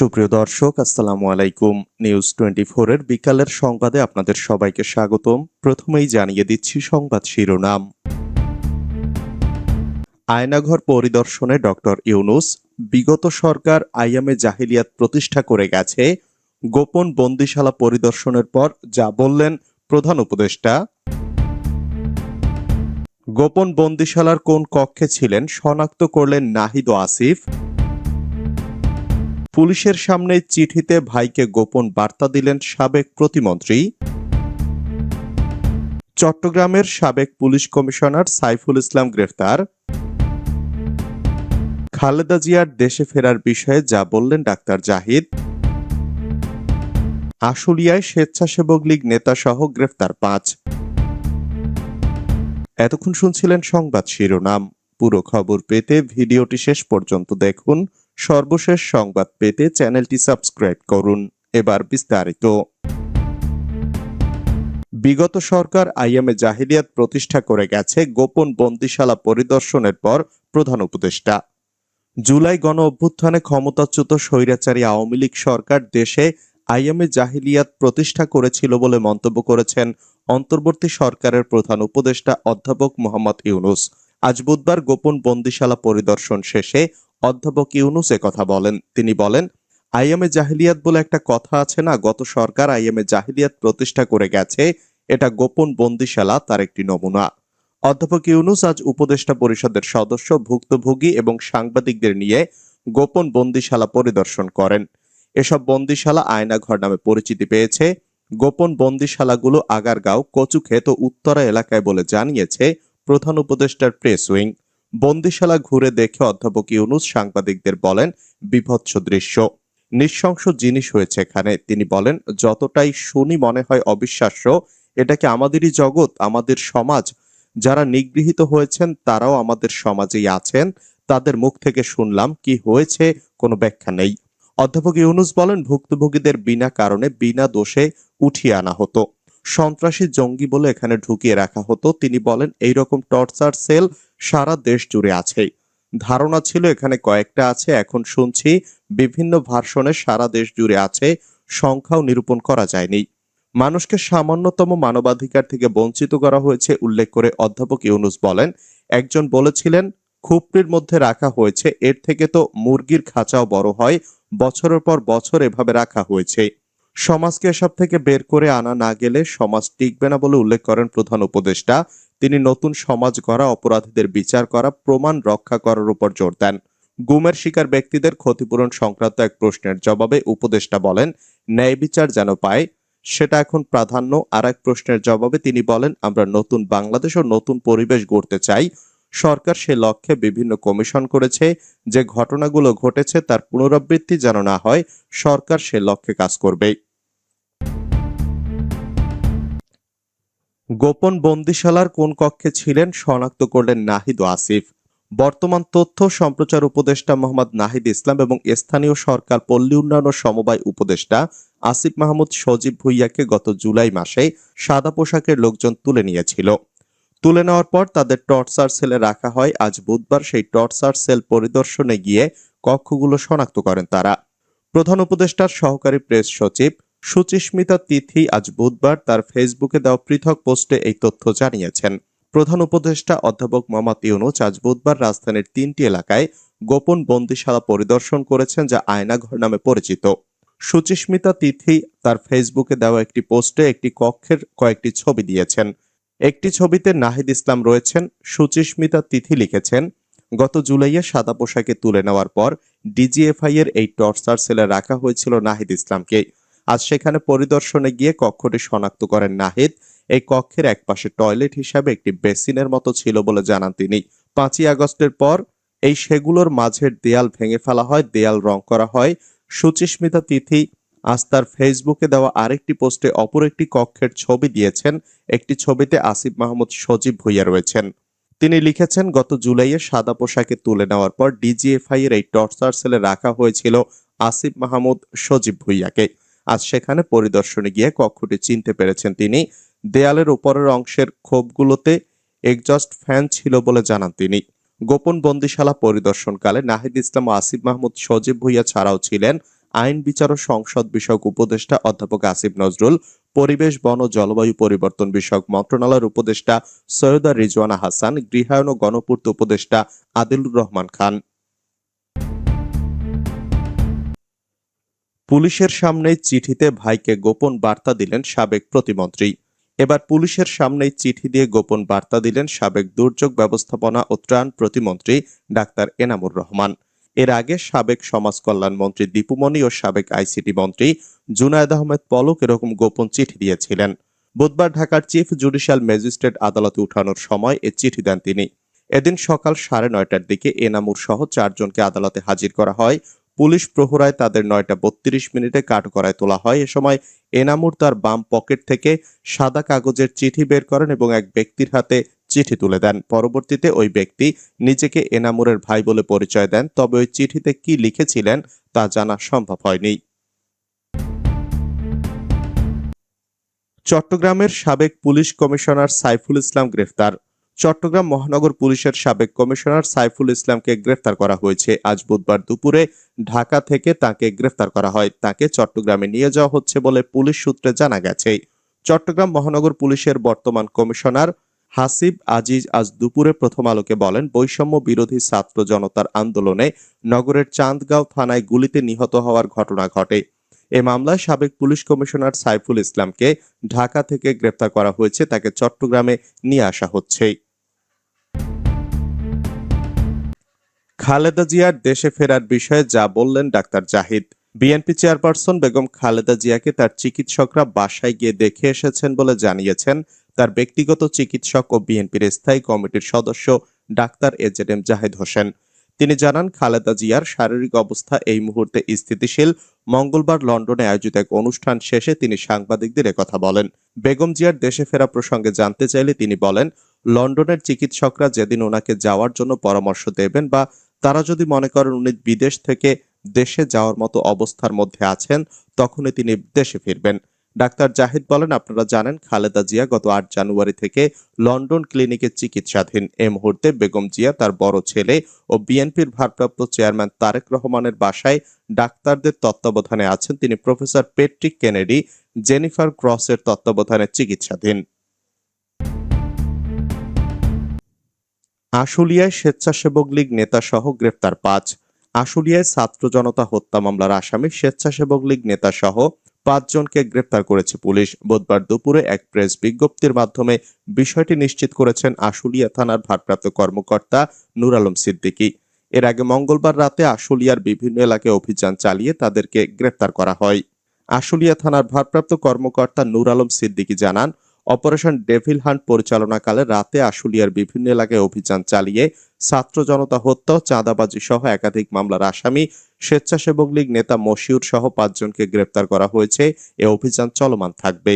সুপ্রিয় দর্শক, আসসালামু আলাইকুম। নিউজ টোয়েন্টি এর বিকালের সংবাদে আপনাদের সবাইকে স্বাগতম। প্রথমেই জানিয়ে দিচ্ছি সংবাদ শিরোনাম। আয়নাঘর পরিদর্শনে ডক্টর ইউনুস, বিগত সরকার আইএমএ জাহিলিয়াত প্রতিষ্ঠা করে গেছে। গোপন বন্দিশালা পরিদর্শনের পর যা বললেন প্রধান উপদেষ্টা। গোপন বন্দিশালার কোন কক্ষে ছিলেন, শনাক্ত করলেন নাহিদ আসিফ। পুলিশের সামনে চিঠিতে ভাইকে গোপন বার্তা দিলেন সাবেক প্রতিমন্ত্রী। চট্টগ্রামের সাবেক পুলিশ কমিশনার সাইফুল ইসলাম গ্রেফতার। খালেদা জিয়ার দেশে ফেরার বিষয়ে যা বললেন ডাক্তার জাহিদ। আশুলিয়ায় স্বেচ্ছাসেবক লীগ নেতা সহ গ্রেফতার পাঁচ। এতক্ষণ শুনছিলেন সংবাদ শিরোনাম। পুরো খবর পেতে ভিডিওটি শেষ পর্যন্ত দেখুন। সর্বশেষ সংবাদ পেতে চ্যানেলটি সাবস্ক্রাইব করুন। এবার বিস্তারিত। বিগত সরকার আইএমএ জাহিলিয়াত প্রতিষ্ঠা করে গেছে গোপন বন্দিশালা পরিদর্শনের পর প্রধান উপদেষ্টা। জুলাই গণ অভ্যুত্থানে ক্ষমতাচ্যুত স্বৈরাচারী আওয়ামী লীগ সরকার দেশে আইএমএ জাহিলিয়াত প্রতিষ্ঠা করেছিল বলে মন্তব্য করেছেন অন্তর্বর্তী সরকারের প্রধান উপদেষ্টা অধ্যাপক মোহাম্মদ ইউনুস। আজ বুধবার গোপন বন্দিশালা পরিদর্শন শেষে অধ্যাপক ইউনুস কথা বলেন। তিনি বলেন আইএমএ জাহিলিয়াত বলে একটা কথা আছে না, গত সরকার আইএমএ জাহিলিয়াত প্রতিষ্ঠা করে গেছে, এটা গোপন বন্দিশালা, তার একটি নমুনা। অধ্যাপক ইউনুস আজ উপদেষ্টা পরিষদের সদস্য, ভুক্তভোগী এবং সাংবাদিকদের নিয়ে গোপন বন্দিশালা পরিদর্শন করেন। এসব বন্দিশালা আয়নাঘর নামে পরিচিতি পেয়েছে। গোপন বন্দিশালাগুলো আগারগাঁও, কচুক্ষেত উত্তরা এলাকায় বলে জানিয়েছে প্রধান উপদেষ্টার প্রেস উইং। বন্দিশালা ঘুরে দেখে অধ্যাপক ইউনুস সাংবাদিকদের বলেন, বিভৎস দৃশ্য। নৃশংস জিনিস হয়েছে এখানে। তিনি বলেন, যতটাই শুনি মনে হয় অবিশ্বাস্য, এটা কি আমাদেরই জগৎ, আমাদের সমাজ? যারা নিগৃহীত হয়েছেন, তারাও আমাদের সমাজেই আছেন। তাদের মুখ থেকে শুনলাম, কি হয়েছে কোনো ব্যাখ্যা নেই। অধ্যাপক ইউনুস বলেন, ভুক্তভোগীদের বিনা কারণে, বিনা দোষে উঠিয়ে আনা হতো। সন্ত্রাসী জঙ্গি বলে এখানে ঢুকিয়ে রাখা হতো। তিনি বলেন এই রকম টর্চার সেল সারা দেশ জুড়ে আছে। ধারণা ছিল এখানে কয়েকটা আছে। এখন শুনছি বিভিন্ন ভার্সনে সারা দেশ জুড়ে আছে। সংখ্যাও নিরূপণ করা যায়নি। মানুষকে সামান্যতম মানবাধিকার থেকে বঞ্চিত করা হয়েছে, উল্লেখ করে অধ্যাপক ইউনুস বলেন। একজন বলেছিলেন খুপড়ির মধ্যে রাখা হয়েছে, এর থেকে তো মুরগির খাঁচাও বড় হয়। বছরের পর বছর এভাবে রাখা হয়েছে। সমাজকে এসব থেকে বের করে আনা না গেলে সমাজ টিকবে না বলে উল্লেখ করেন প্রধান উপদেষ্টা। তিনি নতুন সমাজ গড়া, অপরাধীদের বিচার করা, প্রমাণ রক্ষা করার উপর জোর দেন। গুমের শিকার ব্যক্তিদের ক্ষতিপূরণ সংক্রান্ত এক প্রশ্নের জবাবে উপদেষ্টা বলেন, ন্যায় বিচার যেন পায়, সেটা এখন প্রাধান্য। আর এক প্রশ্নের জবাবে তিনি বলেন, আমরা নতুন বাংলাদেশ ও নতুন পরিবেশ গড়তে চাই। সরকার সে লক্ষ্যে বিভিন্ন কমিশন করেছে। যে ঘটনাগুলো ঘটেছে তার পুনরাবৃত্তি যেন না হয়, সরকার সে লক্ষ্যে কাজ করবে গোপন বন্দিশালার কোন কক্ষে ছিলেন শনাক্ত করলেন নাহিদ ও আসিফ। বর্তমান তথ্য সম্প্রচার উপদেষ্টা মোহাম্মদ নাহিদ ইসলাম এবং স্থানীয় সরকার পল্লী উন্নয়ন ও সমবায় উপদেষ্টা আসিফ মাহমুদ সজীব ভুইয়াকে গত জুলাই মাসে সাদা পোশাকের লোকজন তুলে নিয়েছিল। তুলে নেওয়ার পর তাদের টর্চার সেলে রাখা হয়। আজ বুধবার সেই টর্চার সেল পরিদর্শনে গিয়ে কক্ষগুলো শনাক্ত করেন তারা। প্রধান উপদেষ্টার সহকারী প্রেস সচিব সুচিস্মিতা তিথি আজ বুধবার তার ফেসবুকে দেওয়া পৃথক পোস্টে এই তথ্য জানিয়েছেন। প্রধান উপদেষ্টা অধ্যাপক মোহাম্মদ ইউনুস আজ বুধবার রাজধানীর তিনটি এলাকায় গোপন বন্দিশালা পরিদর্শন করেছেন যা আয়নাঘর নামে পরিচিত। সুচিস্মিতা তিথি তার ফেসবুকে দেওয়া একটি পোস্টে একটি কক্ষের কয়েকটি ছবি দিয়েছেন। একটি ছবিতে নাহিদ ইসলাম রয়েছেন, সুচিস্মিতা তিথি লিখেছেন, গত জুলাইয়ে সাদা পোশাকে তুলে নেওয়ার পর ডিজিএফআই এর এই টর্চার সেলে রাখা হয়েছিল নাহিদ ইসলামকে। আজ সেখানে পরিদর্শনে গিয়ে কক্ষটি শনাক্ত করেন নাহিদ। এই কক্ষের একপাশে টয়লেট হিসাবে একটি বেসিনের মতো ছিল বলে জানান তিনি। পাঁচই আগস্টের পর এই সেগুলোর মাঝের দেয়াল ভেঙে ফেলা হয়, দেয়াল রং করা হয়। সুচিস্মিতা তিথি আজ তার ফেসবুকে দেওয়া আরেকটি পোস্টে অপর একটি কক্ষের ছবি দিয়েছেন। একটি ছবিতে আসিফ মাহমুদ সজীব ভুইয়া রয়েছেন। তিনি লিখেছেন, গত জুলাইয়ে সাদা পোশাকে তুলে নেওয়ার পর ডিজিএফআই এর এই টর্চার সেলে রাখা হয়েছিল আসিফ মাহমুদ সজীব ভুইয়াকে। আজ সেখানে পরিদর্শনে গিয়ে কক্ষটি চিনতে পেরেছেন তিনি। দেয়ালের উপরের অংশের ক্ষোভগুলোতে একজস্ট ফ্যান ছিল বলে জানান তিনি। গোপন বন্দিশালা পরিদর্শনকালে নাহিদ ইসলাম আসিফ মাহমুদ সজীব ভুইয়া ছাড়াও ছিলেন আইন, বিচার ও সংসদ বিষয়ক উপদেষ্টা অধ্যাপক আসিফ নজরুল, পরিবেশ, বন ও জলবায়ু পরিবর্তন বিষয়ক মন্ত্রণালয়ের উপদেষ্টা সৈয়দা রিজওয়ানা হাসান, গৃহায়ন ও গণপূর্ত উপদেষ্টা আদিলুর রহমান খান। পুলিশের সামনেই চিঠিতে ভাইকে গোপন বার্তা দিলেন সাবেক প্রতিমন্ত্রী। এবার পুলিশের সামনেই চিঠি দিয়ে গোপন বার্তা দিলেন সাবেক দুর্যোগ ব্যবস্থাপনা ও ত্রাণ প্রতিমন্ত্রী ডাক্তার এনামুর রহমান। এর আগে সাবেক সমাজ কল্যাণ মন্ত্রী দীপুমণি ও সাবেক আইসিটি মন্ত্রী জুনায়দ আহমেদ পলক এরকম গোপন চিঠি দিয়েছিলেন। বুধবার ঢাকার চিফ জুডিশিয়াল ম্যাজিস্ট্রেট আদালতে উঠানোর সময় এ চিঠি দেন তিনি। এদিন সকাল সাড়ে নয়টার দিকে এনামুর সহ চারজনকে আদালতে হাজির করা হয় পুলিশ প্রহরায় তাদের নয়টা বত্রিশ মিনিটে কাঠগড়ায় তোলা হয়। এ সময় এনামুর তার বাম পকেট থেকে সাদা কাগজের চিঠি বের করেন এবং এক ব্যক্তির হাতে চিঠি তুলে দেন। পরবর্তীতে ওই ব্যক্তি নিজেকে এনামুরের ভাই বলে পরিচয় দেন, তবে ওই চিঠিতে কি লিখেছিলেন তা জানা সম্ভব হয়নি। চট্টগ্রামের সাবেক পুলিশ কমিশনার সাইফুল ইসলাম গ্রেফতার। চট্টগ্রাম মহানগর পুলিশের সাবেক কমিশনার সাইফুল ইসলামকে গ্রেফতার করা হয়েছে। আজ বুধবার দুপুরে ঢাকা থেকে তাকে গ্রেফতার করা হয়। তাকে চট্টগ্রামে নিয়ে যাওয়া হচ্ছে বলে পুলিশ সূত্রে জানা গেছে। চট্টগ্রাম মহানগর পুলিশের বর্তমান কমিশনার হাসিব আজিজ আজ দুপুরে প্রথম আলোকে বলেন, বৈষম্য বিরোধী ছাত্র জনতার আন্দোলনে নগরের চাঁদগাঁও থানায় গুলিতে নিহত হওয়ার ঘটনা ঘটে। এ মামলায় সাবেক পুলিশ কমিশনার সাইফুল ইসলামকে ঢাকা থেকে গ্রেপ্তার করা হয়েছে। তাকে চট্টগ্রামে নিয়ে আসা হচ্ছে। খালেদা জিয়ার দেশে ফেরার বিষয়ে যা বললেন doctor Zahid. BNP chairperson Begum Khaleda জিয়াকে তার চিকিৎসকরা বাসায় গিয়ে দেখে এসেছেন বলে জানিয়েছেন তার ব্যক্তিগত চিকিৎসক ও বিএনপির স্থায়ী কমিটির সদস্য doctor AZ M Zahid Hossain. তিনি জানান, খালেদা জিয়ার শারীরিক অবস্থা এই মুহূর্তে স্থিতিশীল। মঙ্গলবার লন্ডনে আয়োজিত এক অনুষ্ঠান শেষে তিনি সাংবাদিকদের কথা বলেন। বেগম জিয়ার দেশে ফেরা প্রসঙ্গে জানতে চাইলে তিনি বলেন, লন্ডনের চিকিৎসকরা যেদিন ওনাকে যাওয়ার জন্য পরামর্শ দেবেন বা তারা যদি মনে করেন উনি বিদেশ থেকে দেশে যাওয়ার মতো অবস্থার মধ্যে আছেন, তখনই তিনি দেশে ফিরবেন। ডাক্তার জাহিদ বলেন, আপনারা জানেন, খালেদা জিয়া গত আট জানুয়ারি থেকে লন্ডন ক্লিনিকে চিকিৎসাধীন। এ মুহূর্তে বেগম জিয়া তার বড় ছেলে ও বিএনপির ভারপ্রাপ্ত চেয়ারম্যান তারেক রহমানের বাসায় ডাক্তারদের তত্ত্বাবধানে আছেন। তিনি প্রফেসর পেট্রিক কেনেডি, জেনিফার ক্রসের তত্ত্বাবধানে চিকিৎসাধীন। আশুলিয়ায় স্বেচ্ছাসেবক লীগ নেতা সহ গ্রেফতার পাঁচ। আশুলিয়ায় ছাত্র জনতা হত্যা মামলার আসামি স্বেচ্ছাসেবক লীগ নেতা সহ পাঁচজনকে গ্রেপ্তার করেছে পুলিশ। বুধবার দুপুরে এক প্রেস বিজ্ঞপ্তির মাধ্যমে বিষয়টি নিশ্চিত করেছেন আশুলিয়া থানার ভারপ্রাপ্ত কর্মকর্তা নুর আলম সিদ্দিকী। এর আগে মঙ্গলবার রাতে আশুলিয়ার বিভিন্ন এলাকায় অভিযান চালিয়ে তাদেরকে গ্রেপ্তার করা হয়। আশুলিয়া থানার ভারপ্রাপ্ত কর্মকর্তা নুর আলম সিদ্দিকী জানান অপারেশন ডেভিল হান্ট পরিচালনাকালে রাতে আশুলিয়ার বিভিন্ন এলাকায় অভিযান চালিয়ে ছাত্র জনতা হত্যা, চাঁদাবাজি সহ একাধিক মামলার আসামি, স্বেচ্ছাসেবক লীগ নেতা মশিউর সহ পাঁচজনকে গ্রেপ্তার করা হয়েছে। এ অভিযান চলমান থাকবে